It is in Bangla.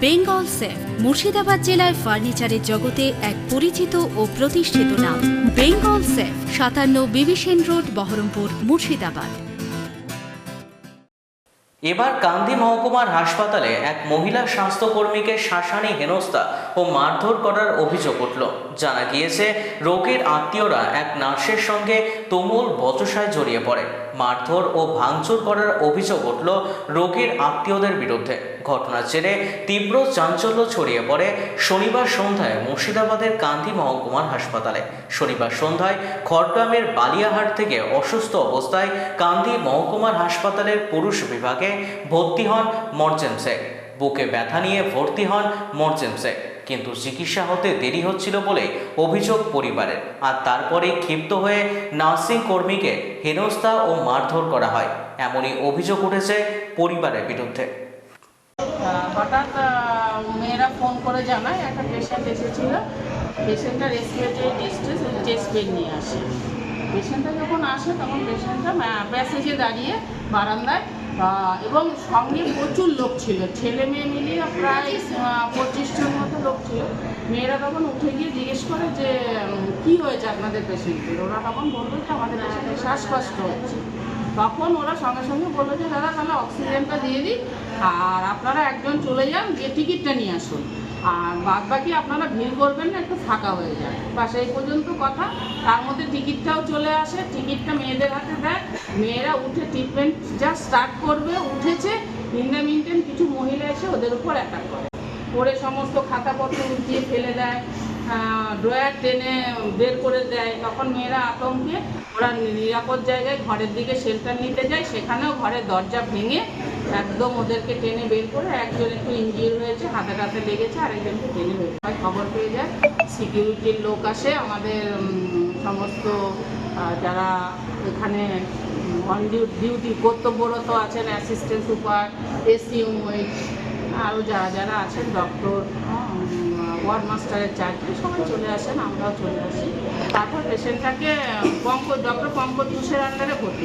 বেঙ্গল সেফ, মুর্শিদাবাদ জেলায় ফার্নিচারের জগতে এক পরিচিত ও প্রতিষ্ঠিত নাম। বেঙ্গল সেফ, সাতান্ন বিবিসেন রোড, বহরমপুর, মুর্শিদাবাদ। এবার কান্দি মহকুমার হাসপাতালে এক মহিলা স্বাস্থ্যকর্মীকে শাসানি হেনস্থা ও মারধর করার অভিযোগ উঠল। জানা গিয়েছে, রোগীর আত্মীয়রা এক নার্সের সঙ্গে তুমুল বচসায় জড়িয়ে পড়ে। মারধর ও ভাঙচুর করার অভিযোগ উঠল রোগীর আত্মীয়দের বিরুদ্ধে। ঘটনার জেরে তীব্র চাঞ্চল্য ছড়িয়ে পড়ে শনিবার সন্ধ্যায় মুর্শিদাবাদের কান্দি মহকুমার হাসপাতালে। শনিবার সন্ধ্যায় খড়গ্রামের বালিয়াহাট থেকে অসুস্থ অবস্থায় কান্দি মহকুমার হাসপাতালের পুরুষ বিভাগে ভর্তি হন মর্জেন্সে বুকে ব্যথা নিয়ে ভর্তি হন মর্জেন্সে কিন্তু চিকিৎসা হতে দেরি হচ্ছিল বলে অভিযোগ পরিবারের। আর তারপরে ক্ষিপ্ত হয়ে নার্সিং কর্মীকে হেনস্থা ও মারধর করা হয়। এমনই অভিযোগ উঠেছে পরিবারের বিরুদ্ধে। হঠাৎ মেয়েরা ফোন করে জানায়, একটা পেশেন্ট এসেছিল। পেশেন্টটা রেসপিরেটরি ডিস্ট্রেস চেস্ট পেন নিয়ে আসে। পেশেন্টটা যখন আসে, তখন পেশেন্টটা প্যাসেজে দাঁড়িয়ে বারান্দায় এবং সঙ্গে প্রচুর লোক ছিল। ছেলে মেয়ে মিলিয়ে প্রায় পঁচিশ জন মতো লোক ছিল। মেয়েরা তখন উঠে গিয়ে জিজ্ঞেস করে যে কি হয়েছে আপনাদের পেশেন্টের ওরা তখন বলল যে, আমাদের পেশেন্টের শ্বাসকষ্ট হচ্ছে। তখন ওরা সঙ্গে সঙ্গে বলল যে, দাদা, তাহলে অক্সিজেনটা দিয়ে দিই। আর আপনারা একজন চলে যান, গিয়ে টিকিটটা নিয়ে আসুন। আর বাদ বাকি আপনারা ভিড় করবেন না, একটু ফাঁকা হয়ে যায় বাস এই পর্যন্ত কথা। তার মধ্যে টিকিটটাও চলে আসে। টিকিটটা মেয়েদের হাতে দেয়। মেয়েরা উঠে ট্রিটমেন্ট যা স্টার্ট করবে, উঠেছে। ইন্ডা মিনটেন কিছু মহিলা এসে ওদের উপর অ্যাটাক করে। করে সমস্ত খাতাপত্র উঠিয়ে ফেলে দেয়। ড্রয়ার টেনে বের করে দেয়। তখন মেয়েরা আতঙ্কে। ওরা নিরাপদ জায়গায় ঘরের দিকে শেল্টার নিতে যায়। সেখানেও ঘরের দরজা ভেঙে একদম ওদেরকে টেনে বের করে একজন একটু ইঞ্জিওর হয়েছে, হাতে টাতে লেগেছে, আরেকজনকে টেনে বের হয় খবর পেয়ে যায়। সিকিউরিটির লোক আসে, আমাদের সমস্ত যারা এখানে অন ডিউটি কর্তব্যরত আছেন অ্যাসিস্ট্যান্ট সুপার এসিউমইট আরও যারা যারা আছেন ডক্টর ওয়ার্ড মাস্টারের চাকরি সবাই চলে আসেন, আমরাও চলে আসি। তারপর পেশেন্টটাকে পঙ্কজ ডক্টর পঙ্কজ ঘোষের আন্ডারে ভর্তি।